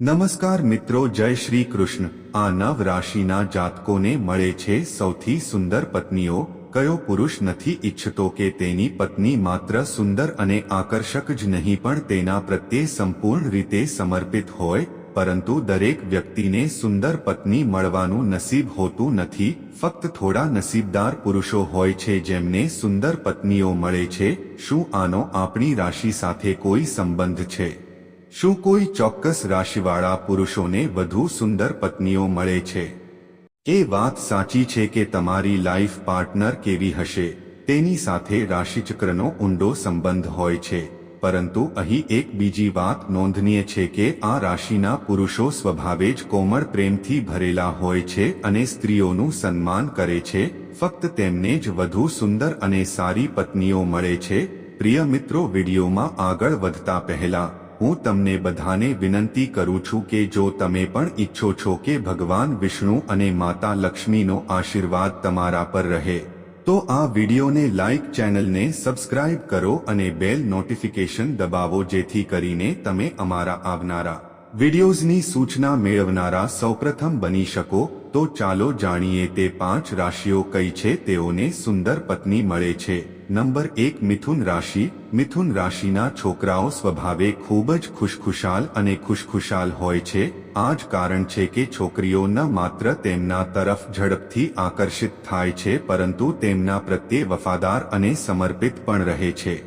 નમસ્કાર મિત્રો, જય શ્રી કૃષ્ણ. આ નવ રાશિના જાતકોને મળે છે સૌથી સુંદર પત્નીઓ. કયો પુરુષ નથી ઈચ્છતો કે તેની પત્ની માત્ર સુંદર અને આકર્ષક જ નહીં, પણ તેના પ્રત્યે સંપૂર્ણ રીતે સમર્પિત હોય, પરંતુ દરેક વ્યક્તિને સુંદર પત્ની મળવાનું નસીબ હોતું નથી. ફક્ત થોડા નસીબદાર પુરુષો હોય છે જેમને સુંદર પત્નીઓ મળે છે. શું આનો આપણી રાશિ સાથે કોઈ સંબંધ છે? શું કોઈ ચોક્કસ રાશિવાળા પુરુષોને વધુ સુંદર પત્નીઓ મળે છે? એ વાત સાચી છે કે તમારી લાઈફ પાર્ટનર કેવી હશે? તેની સાથે રાશિચક્રનો ઊંડો સંબંધ હોય છે. પરંતુ અહીં એક બીજી વાત નોંધનીય છે કે આ રાશિના પુરુષો સ્વભાવે જ કોમળ પ્રેમથી ભરેલા હોય છે અને સ્ત્રીઓનું સન્માન કરે છે. ફક્ત તેમને જ વધુ સુંદર અને સારી પત્નીઓ મળે છે. પ્રિય મિત્રો, વિડીયોમાં આગળ વધતા પહેલા હું તમને બધાને વિનંતી કરું છું કે જો તમે પણ ઈચ્છો છો કે ભગવાન વિષ્ણુ અને માતા લક્ષ્મીનો આશીર્વાદ તમારા પર રહે, તો આ વિડીયોને લાઇક ચેનલને સબસ્ક્રાઇબ કરો અને બેલ નોટિફિકેશન દબાવો જેથી કરીને તમે અમારા આવનારા વિડીયોઝની સૂચના મેળવનારા સૌપ્રથમ બની શકો, તો ચાલો જાણીએ તે પાંચ રાશિઓ કઈ છે તેઓને સુંદર પત્ની મળે છે. નંબર એક મિથુન રાશિ. મિથુન રાશિના છોકરાઓ સ્વભાવે ખૂબ જ ખુશખુશાલ અને ખુશખુશાલ હોય છે. આ જ કારણ છે કે છોકરીઓ ન માત્ર તેમના તરફ ઝડપથી આકર્ષિત થાય છે, પરંતુ તેમના પ્રત્યે વફાદાર અને સમર્પિત પણ રહે છે.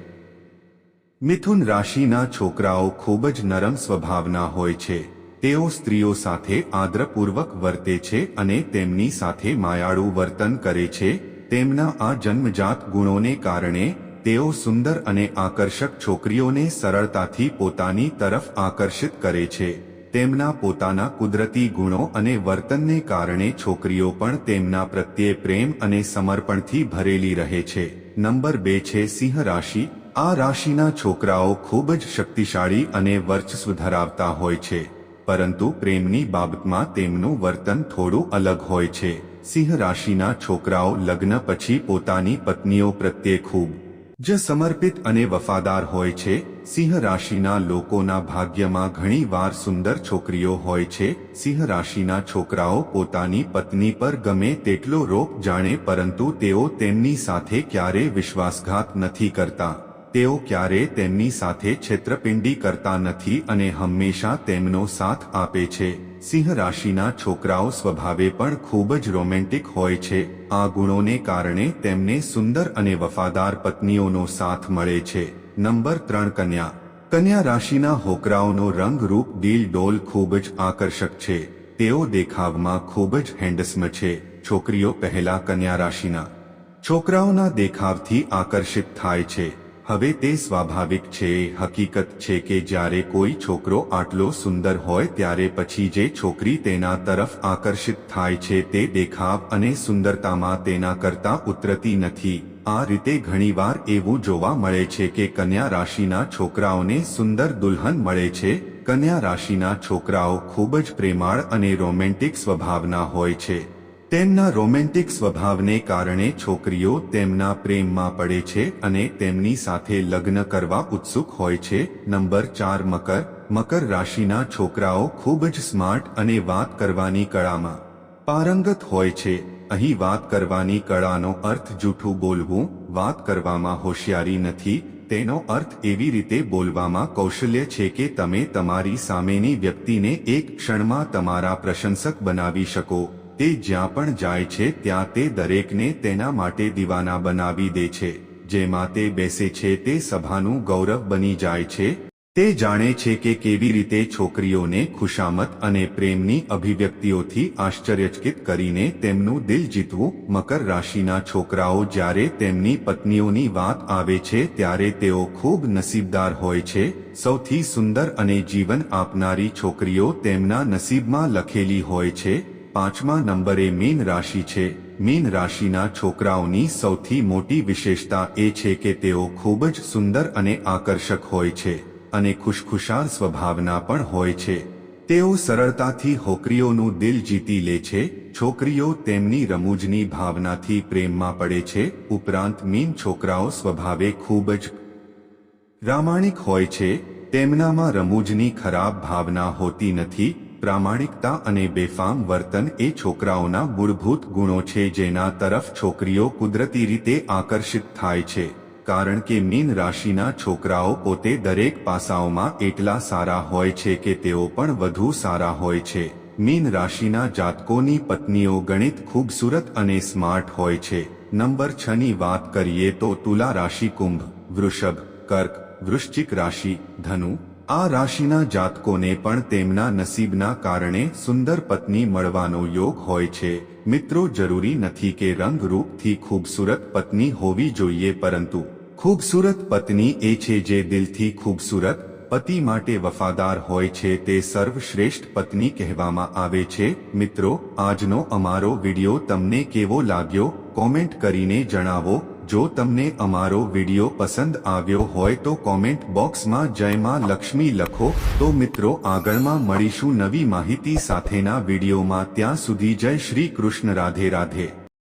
મિથુન રાશિના છોકરાઓ ખૂબ જ નરમ સ્વભાવના હોય છે. તેઓ સ્ત્રીઓ સાથે આદરપૂર્વક વર્તે છે અને તેમની સાથે માયાળું વર્તન કરે છે. તેમના આ જન્મજાત ગુણોને કારણે તેઓ સુંદર અને આકર્ષક છોકરીઓને સરળતાથી પોતાની તરફ આકર્ષિત કરે છે. તેમના પોતાના કુદરતી ગુણો અને વર્તનને કારણે છોકરીઓ પણ તેમના પ્રત્યે પ્રેમ અને સમર્પણથી ભરેલી રહે છે. નંબર બે છે સિંહ રાશિ. આ રાશિના છોકરાઓ ખૂબ જ શક્તિશાળી અને વર્ચસ્વ ધરાવતા હોય છે. પરંતુ પ્રેમની બાબતમાં તેમનું વર્તન થોડું અલગ હોય છે. સિંહ રાશિના છોકરાઓ લગ્ન પછી પોતાની પત્નીઓ પ્રત્યે ખૂબ જ સમર્પિત અને વફાદાર હોય છે. સિંહ રાશિના લોકોના ભાગ્યમાં ઘણી વાર સુંદર છોકરીઓ હોય છે. સિંહ રાશિના છોકરાઓ પોતાની પત્ની પર ગમે તેટલો રોપ જાણે પરંતુ તેઓ તેમની સાથે ક્યારે વિશ્વાસઘાત નથી કરતા. તેઓ ક્યારે તેમની સાથે છેતરપિંડી કરતા નથી અને હંમેશા તેમનો સાથ આપે છે. સિંહ રાશિના છોકરાઓ સ્વભાવે પણ ખૂબ જ રોમેન્ટિક હોય છે. આ ગુણોને કારણે તેમને સુંદર અને વફાદાર પત્નીઓનો સાથ મળે છે. નંબર ત્રણ કન્યા. કન્યા રાશિના હોકરાઓનો રંગ રૂપ દિલ ડોલ ખૂબ જ આકર્ષક છે. તેઓ દેખાવમાં ખૂબ જ હેન્ડસમ છે. છોકરીઓ પહેલા કન્યા રાશિના. છોકરાઓના દેખાવથી આકર્ષિત થાય છે. હવે તે સ્વાભાવિક છે, હકીકત છે કે જ્યારે કોઈ છોકરો આટલો સુંદર હોય ત્યારે પછી જે છોકરી તેના તરફ આકર્ષિત થાય છે તે દેખાવ અને સુંદરતામાં તેના કરતા ઉતરતી નથી. આ રીતે ઘણીવાર એવું જોવા મળે છે કે કન્યા રાશિના છોકરાઓને સુંદર દુલ્હન મળે છે. કન્યા રાશિના છોકરાઓ ખૂબ જ પ્રેમાળ અને રોમેન્ટિક સ્વભાવના હોય છે. તેમના રોમેન્ટિક સ્વભાવને કારણે છોકરીઓ તેમના પ્રેમમાં પડે છે અને તેમની સાથે લગ્ન કરવા ઉત્સુક હોય છે. નંબર ચાર, મકર. મકર રાશિના છોકરાઓ ખૂબ જ સ્માર્ટ અને વાત કરવાની કળામાં પારંગત હોય છે. અહીં વાત કરવાની કળાનો અર્થ જૂઠું બોલવું, વાત કરવામાં હોશિયારી નથી. તેનો અર્થ એવી રીતે બોલવામાં કૌશલ્ય છે કે તમે તમારી સામેની વ્યક્તિને એક ક્ષણમાં તમારા પ્રશંસક બનાવી શકો. તે જ્યાં પણ જાય છે ત્યાં તે દરેકને તેના માટે દીવાના બનાવી દે છે, જેમાં તે બેસે છે તે સભાનું ગૌરવ બની જાય છે. તે જાણે છે કે કેવી રીતે છોકરીઓને ખુશામત અને પ્રેમની અભિવ્યક્તિઓથી આશ્ચર્યચકિત કરીને તેમનું દિલ જીતવું મકર રાશિના છોકરાઓ જ્યારે તેમની પત્નીઓની વાત આવે છે ત્યારે તેઓ ખૂબ નસીબદાર હોય છે. સૌથી સુંદર અને જીવન આપનારી છોકરીઓ તેમના નસીબમાં લખેલી હોય છે પાંચમા નંબરે મીન રાશિ છે. મીન રાશિના છોકરાઓની સૌથી મોટી વિશેષતા એ છે કે તેઓ ખૂબ જ સુંદર અને આકર્ષક હોય છે અને ખુશખુશાલ સ્વભાવના પણ હોય છે. તેઓ સરળતાથી હોકરીઓનું દિલ જીતી લે છે. છોકરીઓ તેમની રમૂજની ભાવનાથી પ્રેમમાં પડે છે. ઉપરાંત મીન છોકરાઓ સ્વભાવે ખૂબ જ રામાણિક હોય છે. તેમનામાં રમૂજની ખરાબ ભાવના હોતી નથી. પ્રામાણિકતા અને બેફામ વર્તન એ છોકરાઓના મૂળભૂત ગુણો છે જેના તરફ છોકરીઓ કુદરતી રીતે આકર્ષિત થાય છે. કારણ કે મીન રાશિના છોકરાઓ પોતે દરેક પાસાઓમાં એટલા સારા હોય છે કે તેઓ પણ વધુ સારા હોય છે. મીન રાશિના જાતકોની પત્નીઓ ગણિત ખૂબસૂરત અને સ્માર્ટ હોય છે. નંબર છ ની વાત કરીએ તો તુલા રાશિ કુંભ, વૃષભ, કર્ક, વૃશ્ચિક રાશિ, ધનુ આ રાશિના જાતકોને પણ તેમના નસીબના કારણે સુંદર પત્ની મળવાનો યોગ હોય છે. મિત્રો, જરૂરી નથી કે રંગરૂપથી ખૂબસૂરત પત્ની હોવી જોઈએ, પરંતુ ખૂબસૂરત પત્ની એ છે જે દિલથી ખૂબસૂરત પતિ માટે વફાદાર હોય છે, તે સર્વશ્રેષ્ઠ પત્ની કહેવામાં આવે છે. મિત્રો, આજનો અમારો વિડિયો તમને કેવો લાગ્યો? કોમેન્ટ કરીને જણાવો. જો તમને અમારો વીડિયો પસંદ આવ્યો હોય તો કોમેન્ટ બોક્સમાં જય માં લક્ષ્મી લખો. તો મિત્રો, આગળમાં મળીશું નવી માહિતી સાથેના વિડિયોમાં. ત્યાં સુધી જય શ્રી કૃષ્ણ, રાધે રાધે.